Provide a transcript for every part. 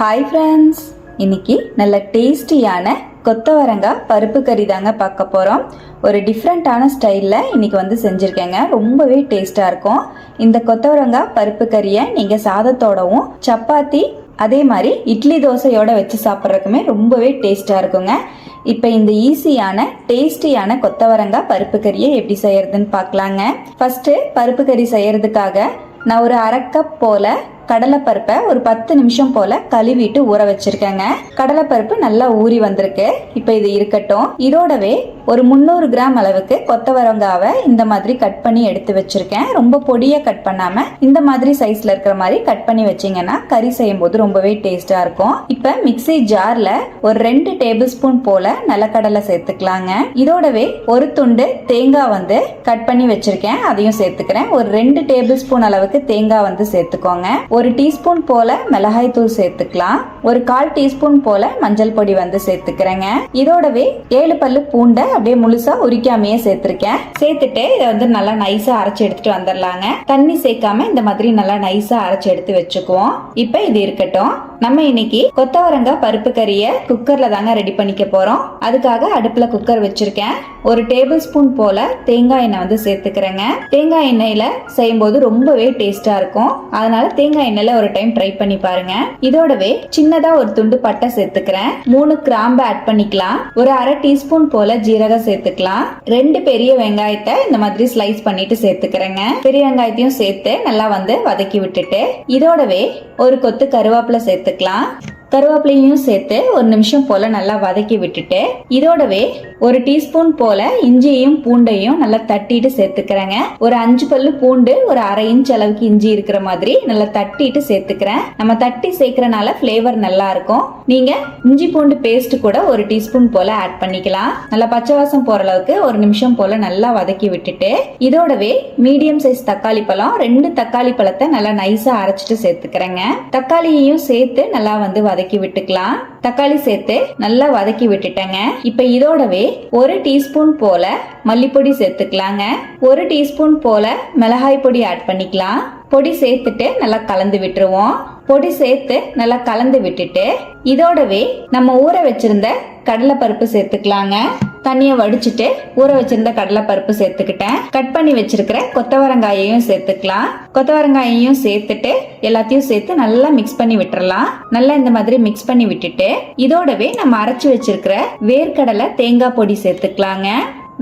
Hi friends இன்னைக்கு நல்ல டேஸ்டியான கொத்தவரங்காய் பருப்பு கறி தாங்க பார்க்க போகிறோம் ஒரு டிஃப்ரெண்ட்டான ஸ்டைலில் இன்னைக்கு வந்து செஞ்சுருக்கேங்க. ரொம்பவே டேஸ்ட்டாக இருக்கும். இந்த கொத்தவரங்காய் பருப்பு கறியை நீங்கள் சாதத்தோடவும் சப்பாத்தி அதே மாதிரி இட்லி தோசையோட வச்சு சாப்பிட்றதுக்குமே ரொம்பவே டேஸ்ட்டாக இருக்குங்க. இப்போ இந்த ஈஸியான டேஸ்டியான கொத்தவரங்காய் பருப்பு கறியை எப்படி செய்யறதுன்னு பார்க்கலாங்க. ஃபர்ஸ்ட் பருப்பு கறி செய்யறதுக்காக நான் ஒரு அரை கப் போல கடலைப்பருப்பை ஒரு பத்து நிமிஷம் போல கழுவிட்டு ஊற வச்சிருக்கேங்க. கடலைப்பருப்பு நல்லா ஊறி வந்திருக்கு. இப்போ இது இருக்கட்டும். இதோடவே ஒரு முந்நூறு கிராம் அளவுக்கு கொத்தவரங்காவை இந்த மாதிரி கட் பண்ணி எடுத்து வச்சிருக்கேன். ரொம்ப பொடியா கட் பண்ணாம இந்த மாதிரி சைஸ்ல இருக்கிற மாதிரி கட் பண்ணி வச்சீங்கன்னா கறி செய்யும் போது ரொம்பவே டேஸ்டா இருக்கும். இப்போ மிக்ஸி ஜார்ல ஒரு ரெண்டு டேபிள் ஸ்பூன் போல நிலக்கடலை சேர்த்துக்கலாங்க. இதோடவே ஒரு துண்டு தேங்காய் வந்து கட் பண்ணி வச்சிருக்கேன். அதையும் சேர்த்துக்கிறேன். ஒரு ரெண்டு டேபிள் ஸ்பூன் அளவுக்கு தேங்காய் வந்து சேர்த்துக்கோங்க. ஒரு டீஸ்பூன் போல மிளகாய் தூள் சேர்த்துக்கலாம். ஒரு கால் டீஸ்பூன் போல மஞ்சள் பொடி வந்து சேர்த்துக்கிறேங்க. இதோடவே ஏழு பல்லு பூண்டை அப்படியே முழுசா உரிக்காமையே சேர்த்திருக்கேன். சேர்த்துட்டு இதை வந்து நல்லா நைஸா அரைச்சு எடுத்துட்டு வந்துடலாங்க. தண்ணி சேர்க்காம இந்த மாதிரி நல்லா நைஸா அரைச்சு எடுத்து வச்சுக்குவோம். இப்போ இது இருக்கட்டும். நம்ம இன்னைக்கு கொத்தவரங்காய் பருப்பு கறியை குக்கர்ல தாங்க ரெடி பண்ணிக்க போறோம். அதுக்காக அடுப்புல குக்கர் வச்சிருக்கேன். ஒரு டேபிள் ஸ்பூன் போல தேங்காய் எண்ணெய் வந்து சேர்த்துக்கிறேங்க. தேங்காய் எண்ணெயில செய்யும்போது ரொம்பவே டேஸ்டா இருக்கும். அதனால தேங்காய் எண்ணெயில ஒரு டைம் ட்ரை பண்ணி பாருங்க. இதோடவே சின்னதா ஒரு துண்டு பட்டை சேர்த்துக்கிறேன். மூணு கிராம்பு ஆட் பண்ணிக்கலாம். ஒரு அரை டீஸ்பூன் போல ஜீரகம் சேர்த்துக்கலாம். ரெண்டு பெரிய வெங்காயத்தை இந்த மாதிரி ஸ்லைஸ் பண்ணிட்டு சேர்த்துக்கிறேங்க. பெரிய வெங்காயத்தையும் சேர்த்து நல்லா வந்து வதக்கி விட்டுட்டு இதோடவே ஒரு கொத்து கருவேப்பிலை சேர்த்துக்கலாம் கருவேப்பிலையும் சேர்த்து ஒரு நிமிஷம் போல நல்லா வதக்கி விட்டுட்டு இதோடவே ஒரு டீஸ்பூன் போல இஞ்சியையும் பூண்டையும் நல்லா தட்டிட்டு சேர்த்துக்கிறேங்க. ஒரு அஞ்சு பல்லு பூண்டு ஒரு அரை இன்ச் அளவுக்கு இஞ்சி இருக்கிற மாதிரி நல்லா தட்டிட்டு சேர்த்துக்கிறேன். நம்ம தட்டி சேர்க்கறனால ஃப்ளேவர் நல்லா இருக்கும். நீங்க இஞ்சி பூண்டு பேஸ்ட் கூட ஒரு டீஸ்பூன் போல ஆட் பண்ணிக்கலாம். நல்லா பச்சை வாசம் போற அளவுக்கு ஒரு நிமிஷம் போல நல்லா வதக்கி விட்டுட்டு இதோடவே மீடியம் சைஸ் தக்காளி பழம் ரெண்டு தக்காளி பழத்தை நல்லா நைஸா அரைச்சிட்டு சேர்த்துக்கிறேங்க. தக்காளியையும் சேர்த்து நல்லா வந்து வதக்கி விட்டுக்கலாம். தக்காளி சேர்த்து நல்லா வதக்கி விட்டுட்டேங்க. இப்ப இதோடவே ஒரு டீஸ்பூன் போல மல்லிப்பொடி சேர்த்துக்கலாங்க. ஒரு டீஸ்பூன் போல மிளகாய் பொடி ஆட் பண்ணிக்கலாம். பொடி சேர்த்துட்டு நல்லா கலந்து விட்டுருவோம். பொடி சேர்த்து நல்லா கலந்து விட்டுட்டு இதோடவே நம்ம ஊற வச்சிருந்த கடலைப்பருப்பு சேர்த்துக்கலாங்க. தண்ணியை வடிச்சிட்டு ஊற வச்சிருந்த கடலைப்பருப்பு சேர்த்துக்கிட்டேன். கட் பண்ணி வச்சிருக்கிற கொத்தவரங்காயையும் சேர்த்துக்கலாம். கொத்தவரங்காயையும் சேர்த்துட்டு எல்லாத்தையும் சேர்த்து நல்லா மிக்ஸ் பண்ணி விட்டுறலாம். நல்லா இந்த மாதிரி மிக்ஸ் பண்ணி விட்டுட்டு இதோடவே நம்ம அரைச்சு வச்சிருக்கிற வேர்க்கடலை தேங்காய் பொடி சேர்த்துக்கலாங்க.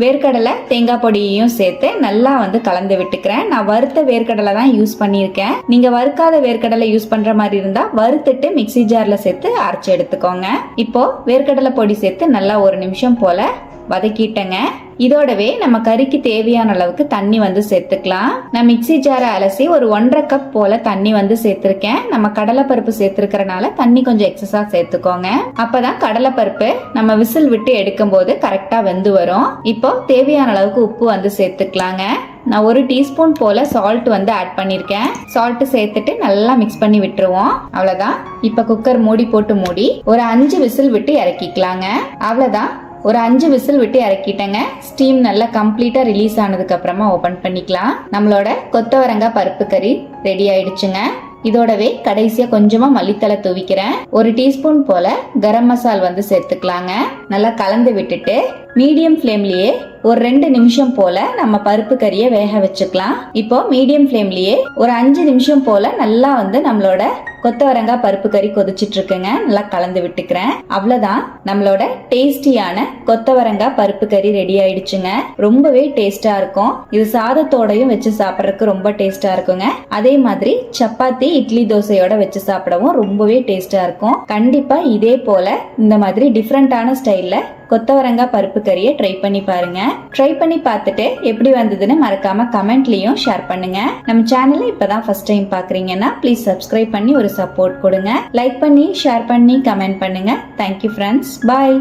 வேர்க்கடலை தேங்காய் பொடியையும் சேர்த்து நல்லா வந்து கலந்து விட்டுக்கிறேன். நான் வறுத்த வேர்க்கடலை தான் யூஸ் பண்ணியிருக்கேன். நீங்க வறுக்காத வேர்க்கடலை யூஸ் பண்ற மாதிரி இருந்தா வறுத்துட்டு மிக்ஸி ஜார்ல சேர்த்து அரைச்சு எடுத்துக்கோங்க. இப்போ வேர்க்கடலை பொடி சேர்த்து நல்லா ஒரு நிமிஷம் போல வதக்கிட்டேங்க. இதோடவே நம்ம கறிக்கு தேவையான அளவுக்கு தண்ணி வந்து சேர்த்துக்கலாம். நான் மிக்ஸி ஜாரை அலசி ஒரு ஒன்றரை கப் போல தண்ணி வந்து சேர்த்திருக்கேன். நம்ம கடலைப்பருப்பு சேர்த்திருக்கிறனால தண்ணி கொஞ்சம் எக்ஸஸா சேர்த்துக்கோங்க. அப்பதான் கடலைப்பருப்பு நம்ம விசில் விட்டு எடுக்கும் போது கரெக்டா வெந்து வரும். இப்போ தேவையான அளவுக்கு உப்பு வந்து சேர்த்துக்கலாங்க. நான் ஒரு டீஸ்பூன் போல சால்ட் வந்து ஆட் பண்ணியிருக்கேன் சால்ட் சேர்த்துட்டு நல்லா மிக்ஸ் பண்ணி விட்டுருவோம். அவ்வளோதான் இப்போ குக்கர் மூடி போட்டு மூடி ஒரு அஞ்சு விசில் விட்டு இறக்கிக்கலாங்க. அவ்வளோதான் ஒரு அஞ்சு விசில் விட்டு இறக்கிட்டேங்க. ஸ்டீம் நல்லா கம்ப்ளீட்டா ரிலீஸ் ஆனதுக்கு அப்புறமா ஓபன் பண்ணிக்கலாம். நம்மளோட கொத்தவரங்காய் பருப்பு கறி ரெடி ஆயிடுச்சுங்க. இதோடவே கடைசியா கொஞ்சமா மல்லித்தலை தூவிக்கிறேன். ஒரு டீஸ்பூன் போல கரம் மசால் வந்து சேர்த்துக்கலாங்க. நல்லா கலந்து விட்டுட்டு மீடியம் ஃப்ளேம்லயே ஒரு ரெண்டு நிமிஷம் போல நம்ம பருப்பு கறியை வேக வச்சுக்கலாம். இப்போ மீடியம் ஃப்ளேம்லயே ஒரு அஞ்சு நிமிஷம் போல நல்லா வந்து நம்மளோட கொத்தவரங்காய் பருப்பு கறி கொதிச்சிட்டு இருக்குங்க நல்லா கலந்து விட்டுக்கிறேன். அவ்வளவுதான் நம்மளோட டேஸ்டியான கொத்தவரங்காய் பருப்பு கறி ரெடி ஆயிடுச்சுங்க. ரொம்பவே டேஸ்டா இருக்கும். இது சாதத்தோடையும் வச்சு சாப்பிட்றதுக்கு ரொம்ப டேஸ்டா இருக்குங்க. அதே மாதிரி சப்பாத்தி இட்லி தோசையோட வச்சு சாப்பிடவும் ரொம்பவே டேஸ்டா இருக்கும். கண்டிப்பா இதே போல இந்த மாதிரி டிஃப்ரெண்டான ஸ்டைல்ல கொத்தவரங்காய் பருப்பு கறியை ட்ரை பண்ணி பாருங்க. ட்ரை பண்ணி பார்த்துட்டு எப்படி வந்ததுன்னு மறக்காம கமெண்ட்லயும் ஷேர் பண்ணுங்க. நம்ம சேனலை இப்பதான் ஃபர்ஸ்ட் டைம் பாக்குறீங்கன்னா ப்ளீஸ் சப்ஸ்கிரைப் பண்ணி ஒரு சப்போர்ட் கொடுங்க. லைக் பண்ணி ஷேர் பண்ணி கமெண்ட் பண்ணுங்க. Thank you friends bye